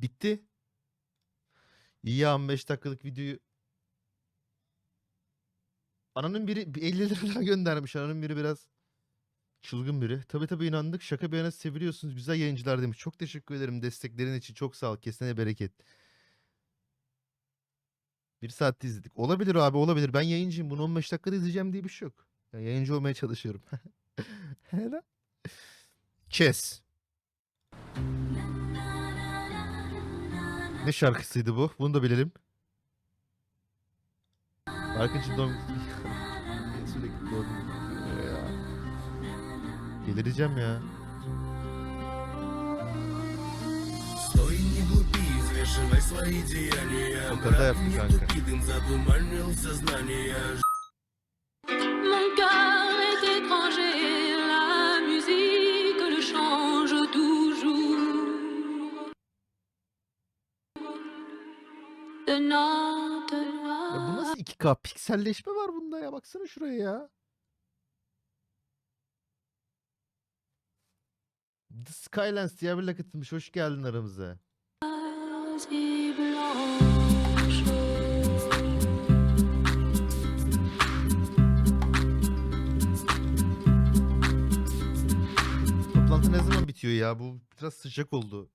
Bitti. İyi ya 15 dakikalık videoyu Ananın biri bir 50 lira daha göndermiş. Ananın biri biraz çılgın biri. Tabi tabi inandık. Şaka bir yana seviliyorsunuz. Güzel yayıncılar demiş. Çok teşekkür ederim desteklerin için. Çok sağ ol. Kesene bereket. Bir saatte izledik. Olabilir abi olabilir. Ben yayıncıyım. Bunu 15 dakikada izleyeceğim diye bir şey yok. Yani yayıncı olmaya çalışıyorum. Helal. Chess. Ne şarkısıydı bu? Bunu da bilelim. Barkınç'ın doğum Niye sürekli doğum günü diyor ya. Delireceğim ya. Стой, не глупи, взвешивай свои деяния Ну, когда я Мрак не пьянка? тупит, им затуманил сознание 2K pikselleşme var bunda ya. Baksana şuraya ya. The Skylands diye lakıtmış. Hoş geldin aramıza. Toplantı ne zaman bitiyor ya? Bu biraz sıcak oldu.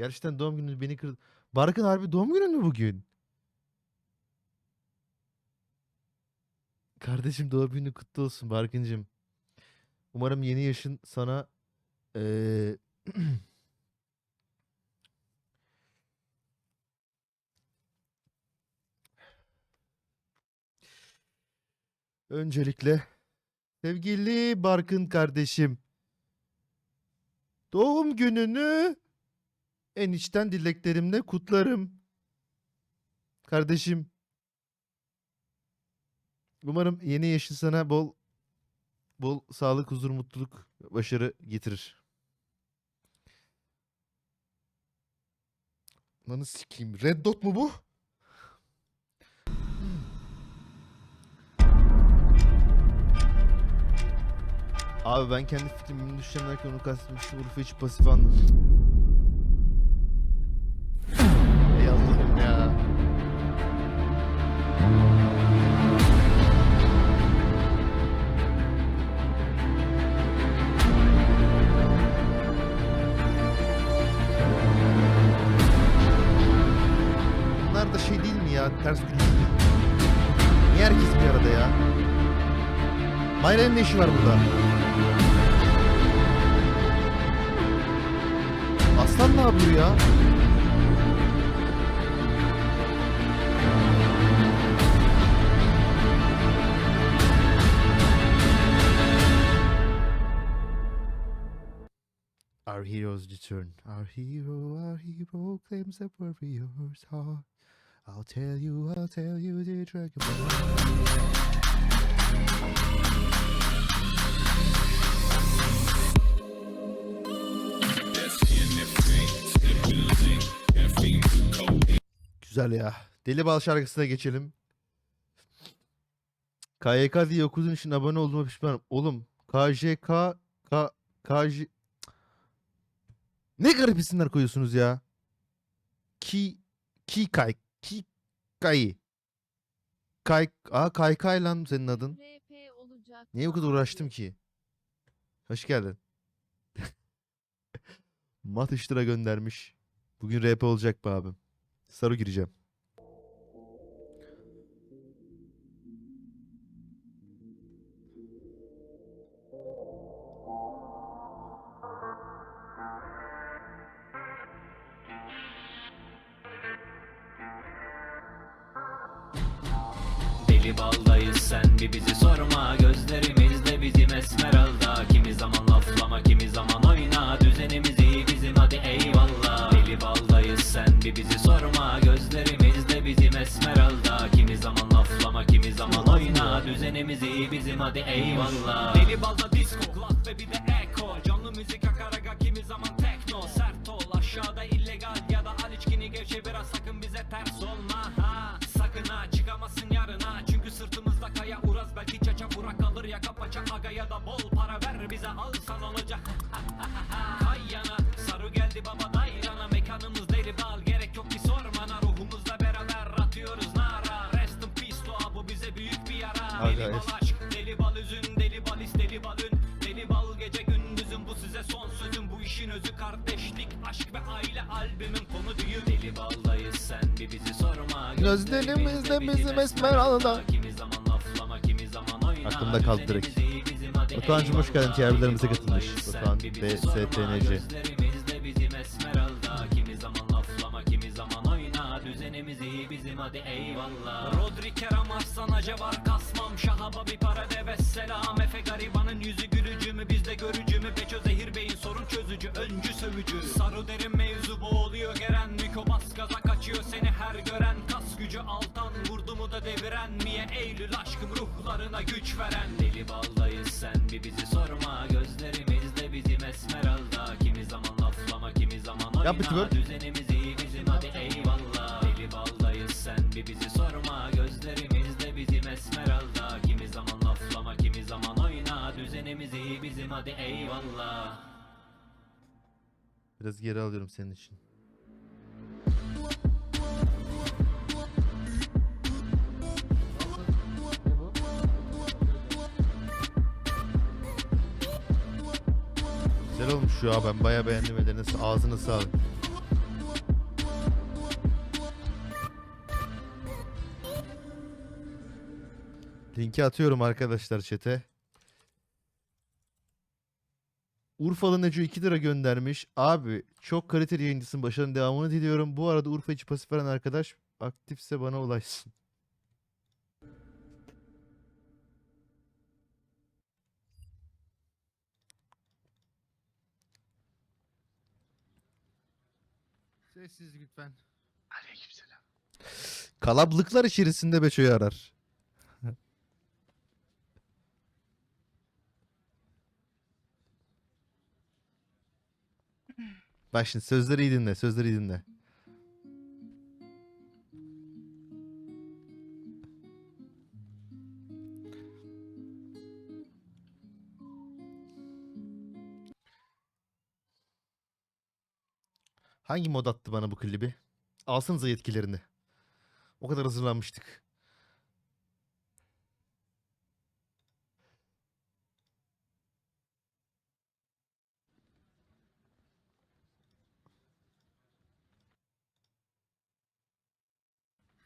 Gerçekten doğum günü beni kırdı. Barkın harbi doğum günün mü bugün? Kardeşim doğum günü kutlu olsun Barkıncığım. Umarım yeni yaşın sana eee, öncelikle sevgili Barkın kardeşim doğum gününü en içten dileklerimle kutlarım. Kardeşim umarım yeni yaşın sana bol bol sağlık, huzur, mutluluk, başarı getirir. Lanı sikeyim. Red Dot mu bu? Abi ben kendi fikrimi derken onu kastetmiştim. Urfa hiç pasif anladım. Ters gülüş. Niye herkes bir arada ya? Mayra'nın ne işi var burada? Aslan ne yapıyor ya? Our heroes return. Our hero, our hero claims the warrior's heart. I'll tell you, I'll tell you the dragon. Güzel ya. Deli Bal şarkısına geçelim. KYK diye okuduğun için abone olduğuma pişmanım. Oğlum KJK K KJ Ne garip isimler koyuyorsunuz ya. Ki Kikay Kikay Kay Aa Kaykay lan senin adın. RP olacak. Niye bu kadar uğraştım ki? Hoş geldin. Mat 3 lira göndermiş. Bugün RP olacak be abim. Saru gireceğim. Deli baldayız sen bir bizi sorma. Gözlerimizde bizim esmeralda Kimi zaman laflama kimi zaman oyna. Düzenimiz iyi bizim hadi eyvallah. Deli baldayız sen bir bizi sorma. Gözlerimizde bizim esmeralda Kimi zaman laflama kimi zaman oyna. Düzenimiz iyi bizim hadi eyvallah. Deli balda disco club ve bir de echo. Canlı müzik akaraga kimi zaman tekno Sert ol aşağıda illegal ya da al içkini gevşe biraz sözüm Bu işin özü kardeşlik aşk ve aile albümün konu düğün Deli baldayız sen bir bizi sorma Gözlerimizde bizim esmeralda. Kimi zaman laflama kimi zaman oyna Aklımda kaldı direkt. Batuhan'cım hoş geldin. Deli katılmış. Batuhan ve. STNC. Gözlerimizde bizim esmeralda Kimi zaman laflama kimi zaman oyna Düzenimiz iyi bizim hadi eyvallah Rodri Kerem Arslan Acevar Kasmam Şahaba bir para deves selam Efe garibanın güç veren Deli baldayız. Sen bir bizi sorma. Gözlerimizde bizim esmeralda Kimi zaman laflama kimi zaman oyna. Yap. Düzenimiz iyi bizim hadi eyvallah. Deli baldayız. Sen bir bizi sorma. Gözlerimizde bizim esmeralda Kimi zaman laflama kimi zaman oyna. Düzenimiz iyi bizim hadi eyvallah. Biraz geri alıyorum senin için. Güzel ya ben bayağı beğendim ellerine ağzına sağlık. Linki atıyorum arkadaşlar chat'e. Urfalı Neco 2 lira göndermiş. Abi çok kaliteli yayıncısın. Başarının devamını diliyorum. Bu arada Urfa içi pasif veren arkadaş aktifse bana ulaşsın. Sessiz lütfen. Aleykümselam. Kalablıklar içerisinde Beço'yu arar. Bak şimdi sözleri iyi dinle. Sözleri iyi dinle. Hangi mod attı bana bu klibi? Alsanıza yetkilerini. O kadar hazırlanmıştık.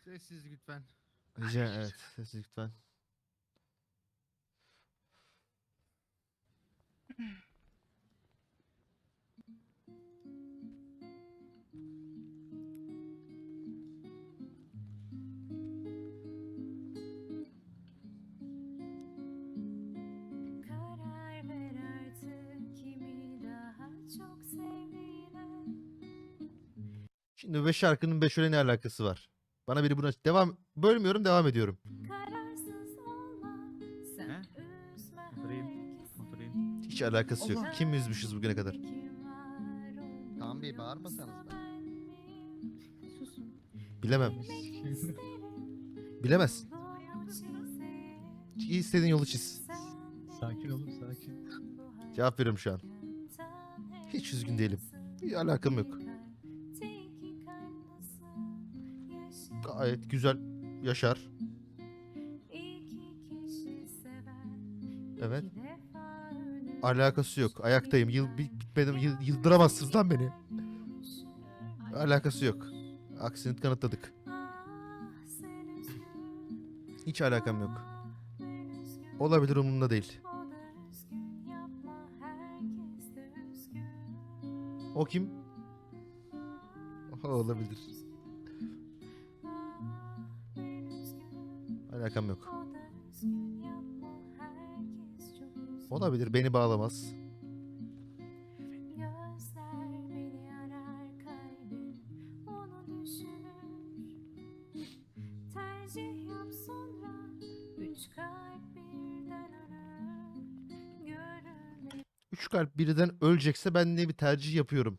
Sessiz lütfen. Rica evet. Sessiz lütfen. Şimdi bu beş şarkının beş öyle ne alakası var? Bana biri buna devam bölmüyorum devam ediyorum. Hiç alakası yok. Kim üzmüşüz bugüne kadar? Kaan Bey bağırmasanız ben. Bilemem. Çizeyim. İyi istediğin yolu çiz. Sakin olun sakin. Cevap veriyorum şu an. Hiç üzgün değilim. Bir alakam yok. Gayet güzel yaşar. Evet. Alakası yok. Ayaktayım. Yıl bi- bitmedim. Yıl, yıldıramazsınız lan beni. Alakası yok. Aksini kanıtladık. Hiç alakam yok. Olabilir umurumda değil. O kim? Olabilir. Alakam yok. Olabilir. Beni bağlamaz. Üç kalp birden ölecekse ben ne bir tercih yapıyorum.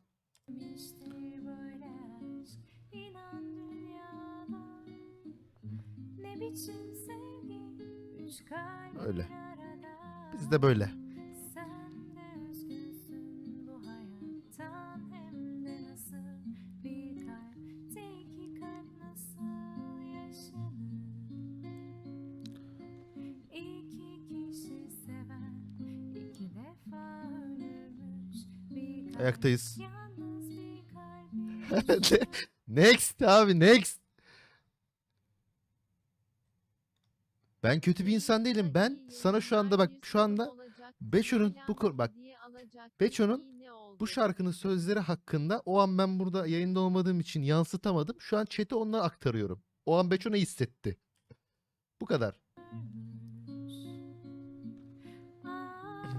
Ölürmüş bir kalp Ayaktayız. next abi next. Ben kötü bir insan değilim. Ben sana şu anda bak şu anda Beço'nun bu bak Beço'nun bu şarkının sözleri hakkında o an ben burada yayında olmadığım için yansıtamadım. Şu an chat'e onları aktarıyorum. O an Beço ne hissetti? Bu kadar. Ah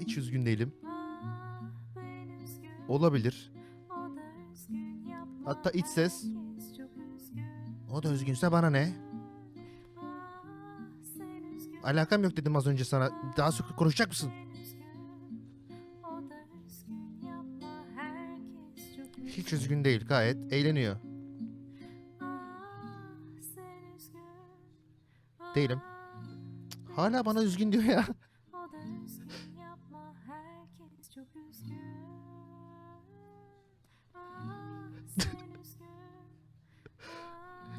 Hiç üzgün değilim. Olabilir. Hatta iç ses. O da üzgünse bana ne? Alakam yok dedim az önce sana. Daha sık konuşacak mısın? Hiç üzgün değil. Gayet eğleniyor. Değilim. Hala bana üzgün diyor ya.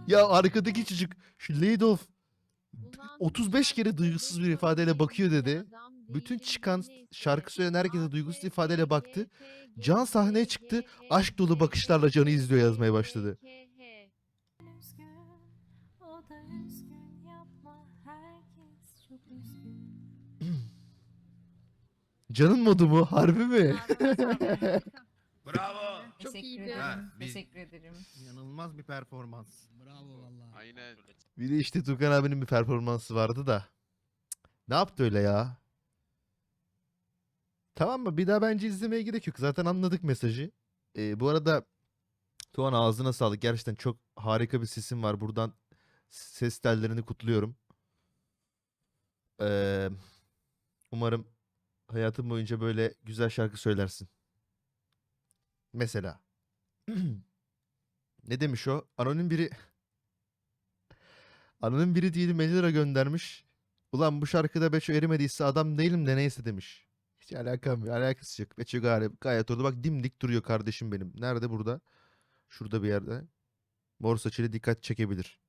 Ya arkadaki çocuk şu Lady of 35 kere duygusuz bir ifadeyle bakıyor dedi. Bütün çıkan şarkı söyleyen herkese duygusuz ifadeyle baktı. Can sahneye çıktı. Aşk dolu bakışlarla Can'ı izliyor yazmaya başladı. Can'ın modu mu? Harbi mi? Bravo. Çok Teşekkür iyiydi. ederim. Ha, biz- Teşekkür ederim. İnanılmaz bir performans. Bravo valla. Aynen. Bir de işte Tukan abinin bir performansı vardı da. Cık, Ne yaptı öyle ya? Tamam mı? Bir daha bence izlemeye gerek yok. Zaten anladık mesajı. Ee, bu arada Tuğan ağzına sağlık. Gerçekten çok harika bir sesin var. Buradan ses tellerini kutluyorum. Ee, umarım hayatın boyunca böyle güzel şarkı söylersin. Mesela. Ne demiş o? Anonim biri Anonim biri diyelim 50 lira göndermiş. Ulan bu şarkıda Beço erimediyse adam değilim de neyse demiş. Hiç alakam yok. Alakası yok. Beço gayet, gayet orada bak dimdik duruyor kardeşim benim. Nerede burada? Şurada bir yerde. Mor saçıyla dikkat çekebilir.